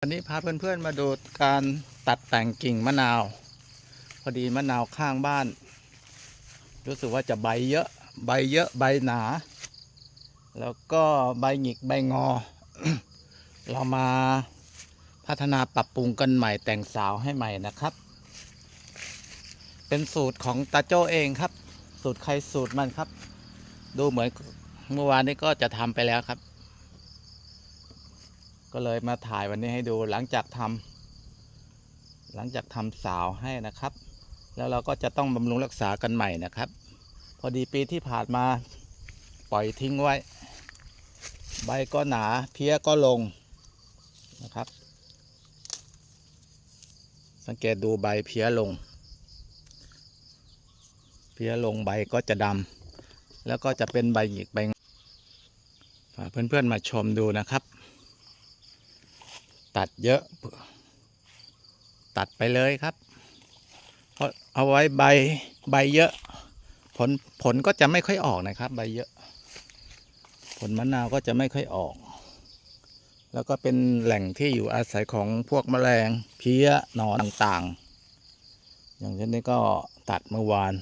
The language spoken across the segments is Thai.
วันนี้พาเพื่อนๆมาดูการตัดแต่งกิ่งมะนาว พอดีมะนาวข้างบ้าน รู้สึกว่าจะใบเยอะใบเยอะใบหนา แล้วก็ใบหงิกใบงอ เรามาพัฒนาปรับปรุงกันใหม่แต่งสาวให้ใหม่นะครับ เป็นสูตรของตาโจเองครับ สูตรใครสูตรมันครับ ดูเหมือนเมื่อวานนี้ก็จะทำไปแล้วครับ ก็เลยมาถ่ายวันนี้ให้ดูหลังจากทำหลังจากทำสาวให้นะครับ แล้วเราก็จะต้องบำรุงรักษากันใหม่นะครับ พอดีปีที่ผ่านมาปล่อยทิ้งไว้ ใบก็หนาเพี้ยก็ลงนะครับ สังเกตดูใบเพี้ยลง เพี้ยลงใบก็จะดำแล้วก็จะเป็นใบหยิกใบฝากเพื่อนๆมาชมดูนะครับ ตัดเยอะ ตัดไปเลยครับ เพราะเอาไว้ใบใบเยอะ ผลผลก็จะไม่ค่อยออกนะครับ ใบเยอะ ผลมะนาวก็จะไม่ค่อยออก แล้วก็เป็นแหล่งที่อยู่อาศัยของพวกแมลงเพี้ยหนอนต่างๆ อย่างเช่นนี้ก็ตัดเมื่อวาน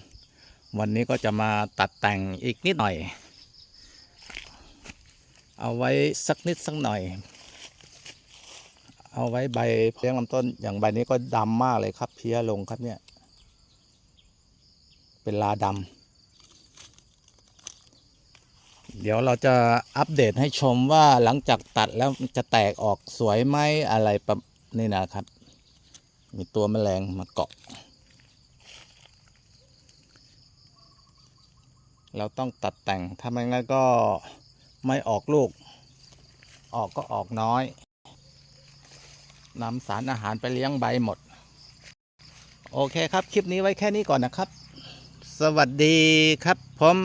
วันนี้ก็จะมาตัดแต่งอีกนิดหน่อย เอาไว้สักนิดสักหน่อย เอาไว้ใบเลี้ยงลำต้นอย่างใบนี้ก็ดำมากเลยครับ เพี้ยลงครับเนี่ย เป็นลาดำเดี๋ยวเราจะอัปเดตให้ชมว่าหลังจากตัดแล้วจะแตกออกสวยไหมอะไรประนี่นะครับ มีตัวแมลงมาเกาะ เราต้องตัดแต่งถ้าไม่งั้นก็ไม่ออกลูก ออกก็ออกน้อย นำสารอาหารไปเลี้ยงใบหมด โอเคครับ คลิปนี้ไว้แค่นี้ก่อนนะครับ สวัสดีครับผม